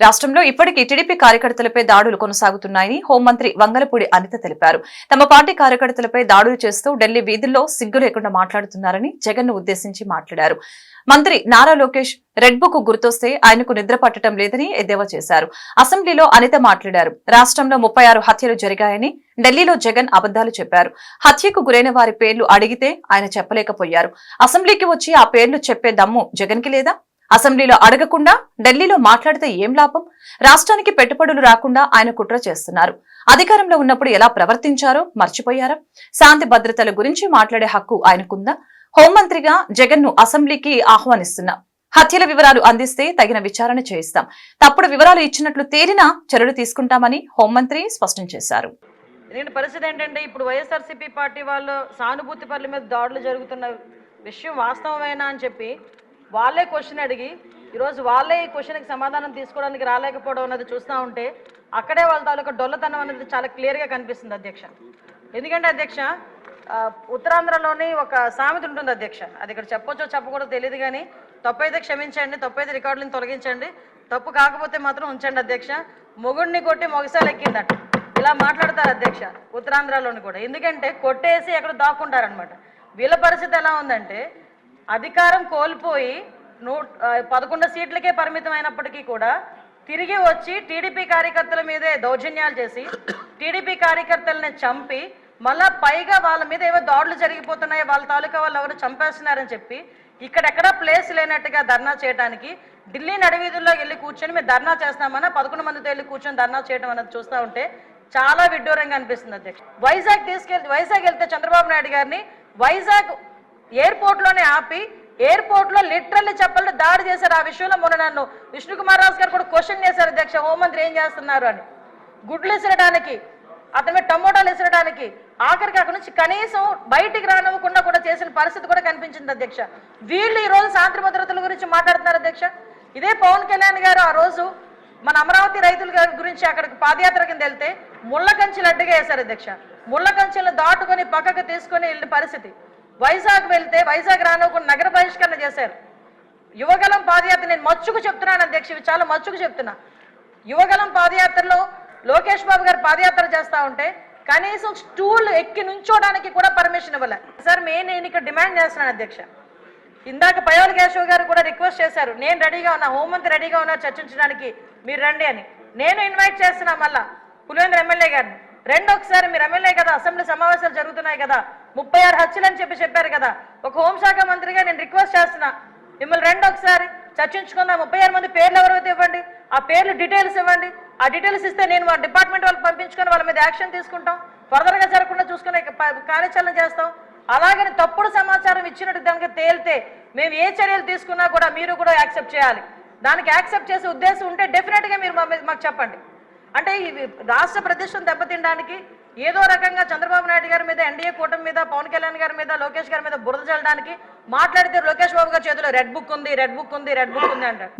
రాష్ట్రంలో ఇప్పటికీ టీడీపీ కార్యకర్తలపై దాడులు కొనసాగుతున్నాయని హోంమంత్రి వంగలపూడి అనిత తెలిపారు. తమ పార్టీ కార్యకర్తలపై దాడులు చేస్తూ ఢిల్లీ వీధుల్లో సిగ్గు లేకుండా మాట్లాడుతున్నారని జగన్ను ఉద్దేశించి మాట్లాడారు. మంత్రి నారా లోకేష్ రెడ్ బుక్ గుర్తొస్తే ఆయనకు నిద్ర పట్టడం లేదని ఎద్దేవా చేశారు. అసెంబ్లీలో అనిత మాట్లాడారు. రాష్ట్రంలో ముప్పై ఆరు హత్యలు జరిగాయని ఢిల్లీలో జగన్ అబద్దాలు చెప్పారు. హత్యకు గురైన వారి పేర్లు అడిగితే ఆయన చెప్పలేకపోయారు. అసెంబ్లీకి వచ్చి ఆ పేర్లు చెప్పే దమ్ము జగన్కి లేదా? అసెంబ్లీలో అడగకుండా ఢిల్లీలో మాట్లాడితే ఏం లాభం? రాష్ట్రానికి పెట్టుబడులు రాకుండా ఆయన కుట్ర చేస్తున్నారు. అధికారంలో ఉన్నప్పుడు ఎలా ప్రవర్తించారో మర్చిపోయారా? శాంతి భద్రతల గురించి మాట్లాడే హక్కు ఆయనకుందా? హోంమంత్రిగా జగన్ను అసెంబ్లీకి ఆహ్వానిస్తున్నా. హత్యల వివరాలు అందిస్తే తగిన విచారణ చేయిస్తాం. తప్పుడు వివరాలు ఇచ్చినట్లు తేలినా చర్యలు తీసుకుంటామని హోంమంత్రి స్పష్టం చేశారు. ఎందుకంటే పరిస్థితి ఏంటంటే ఇప్పుడు వైఎస్ఆర్సీపీ పార్టీ వాళ్ళు సానుభూతి పనుల మీద దాడులు జరుగుతున్న విషయం వాస్తవమేనా అని చెప్పి వాళ్ళే క్వశ్చన్ అడిగి ఈరోజు వాళ్ళే ఈ క్వశ్చన్కి సమాధానం తీసుకోవడానికి రాలేకపోవడం అన్నది చూస్తూ ఉంటే అక్కడే వాళ్ళ తాలూకా డొల్లతనం అనేది చాలా క్లియర్గా కనిపిస్తుంది అధ్యక్ష. ఎందుకంటే అధ్యక్ష ఉత్తరాంధ్రలోని ఒక సామెత ఉంటుంది అధ్యక్ష. అది ఇక్కడ చెప్పొచ్చో చెప్పకూడదు తెలియదు కానీ తప్పైతే క్షమించండి తప్పైతే రికార్డులను తొలగించండి తప్పు కాకపోతే మాత్రం ఉంచండి అధ్యక్ష. మొగుడిని కొట్టి మొగసాలు ఎక్కిందట. ఇలా మాట్లాడతారు అధ్యక్ష ఉత్తరాంధ్రలోని కూడా. ఎందుకంటే కొట్టేసి ఎక్కడ దాక్కుంటారనమాట వీళ్ళ పరిస్థితి ఎలా ఉందంటే అధికారం కోల్పోయి నూ పదకొండు సీట్లకే పరిమితం అయినప్పటికీ కూడా తిరిగి వచ్చి టీడీపీ కార్యకర్తల మీదే దౌర్జన్యాలు చేసి టీడీపీ కార్యకర్తలని చంపి మళ్ళా పైగా వాళ్ళ మీద ఏవో దాడులు జరిగిపోతున్నాయి వాళ్ళ తాలూకా వాళ్ళు ఎవరు చంపేస్తున్నారని చెప్పి ఇక్కడెక్కడా ప్లేస్ లేనట్టుగా ధర్నా చేయడానికి ఢిల్లీ నడివీధుల్లో వెళ్ళి కూర్చొని మేము ధర్నా చేస్తామన్నా పదకొండు మందితో వెళ్ళి కూర్చొని ధర్నా చేయడం అన్నది చూస్తూ ఉంటే చాలా విడ్డూరంగా అనిపిస్తుంది అధ్యక్ష. వైజాగ్ తీసుకెళ్తే వైజాగ్ వెళ్తే చంద్రబాబు నాయుడు గారిని వైజాగ్ ఎయిర్పోర్ట్లోనే ఆపి ఎయిర్పోర్ట్లో లిటరల్లీ చెప్పలు దాడి చేశారు. ఆ విషయంలో మొన్న నన్ను విష్ణుకుమార్ రాజు గారు కూడా క్వశ్చన్ చేశారు. అధ్యక్ష హోంమంత్రి ఏం చేస్తున్నారు అని. గుడ్లు విసరడానికి అతని మీద టమోటాలు విసరడానికి ఆఖరికి అక్కడి నుంచి కనీసం బయటికి రానివ్వకుండా కూడా చేసిన పరిస్థితి కూడా కనిపించింది అధ్యక్ష. వీళ్ళు ఈ రోజు శాంతి భద్రతల గురించి మాట్లాడుతున్నారు అధ్యక్ష. ఇదే పవన్ కళ్యాణ్ గారు ఆ రోజు మన అమరావతి రైతుల గారి గురించి అక్కడికి పాదయాత్ర కింద వెళ్తే ముళ్ళ కంచెలు అడ్డుగా వేశారు అధ్యక్ష. ముళ్ళ కంచెలు దాటుకొని పక్కకు తీసుకొని వెళ్ళిన పరిస్థితి. వైజాగ్ వెళ్తే వైజాగ్ రానుకుండా నగర బహిష్కరణ చేశారు. యువగలం పాదయాత్ర నేను మచ్చుకు చెప్తున్నాను అధ్యక్ష ఇవి చాలా మచ్చుకు చెప్తున్నా. యువగలం పాదయాత్రలో లోకేష్ బాబు గారు పాదయాత్ర చేస్తా ఉంటే కనీసం స్టూల్ ఎక్కి నుంచోడానికి కూడా పర్మిషన్ ఇవ్వలే. సార్ మే నేను ఇక్కడ డిమాండ్ చేస్తున్నాను అధ్యక్ష. ఇందాక పయోల్ కేశవ్ గారు కూడా రిక్వెస్ట్ చేశారు నేను రెడీగా ఉన్నా హోంమంత్రి రెడీగా ఉన్నా చర్చించడానికి మీరు రండి అని. నేను ఇన్వైట్ చేస్తున్నా మళ్ళా పులివేంద్ర ఎమ్మెల్యే గారిని. రెండు ఒకసారి మీరు ఎమ్మెల్యే కదా అసెంబ్లీ సమావేశాలు జరుగుతున్నాయి కదా ముప్పై ఆరు హత్యలు అని చెప్పి చెప్పారు కదా. ఒక హోంశాఖ మంత్రిగా నేను రిక్వెస్ట్ చేస్తున్నా. మిమ్మల్ని రెండు ఒకసారి చర్చించుకుందాం? ముప్పై ఆరు మంది పేర్లు ఎవరైతే ఇవ్వండి ఆ పేర్లు డీటెయిల్స్ ఇవ్వండి. ఆ డీటెయిల్స్ ఇస్తే నేను వాళ్ళ డిపార్ట్మెంట్ వాళ్ళకి పంపించుకొని వాళ్ళ మీద యాక్షన్ తీసుకుంటాం. ఫర్దర్గా జరగకుండా చూసుకునే కార్యాచరణ చేస్తాం. అలాగని తప్పుడు సమాచారం ఇచ్చినట్టు దానికి తేలితే మేము ఏ చర్యలు తీసుకున్నా కూడా మీరు కూడా యాక్సెప్ట్ చేయాలి. దానికి యాక్సెప్ట్ చేసే ఉద్దేశం ఉంటే డెఫినెట్గా మీరు మా మాకు చెప్పండి. అంటే రాష్ట్ర ప్రతిష్టం దెబ్బతినడానికి ఏదో రకంగా చంద్రబాబు నాయుడు గారి మీద ఎన్డీఏ కూటమి మీద పవన్ కళ్యాణ్ గారి మీద లోకేష్ గారి మీద బురద చల్లడానికి మాట్లాడితే లోకేష్ బాబు గారి చేతిలో రెడ్ బుక్ ఉంది రెడ్ బుక్ ఉంది రెడ్ బుక్ ఉంది అంటారు.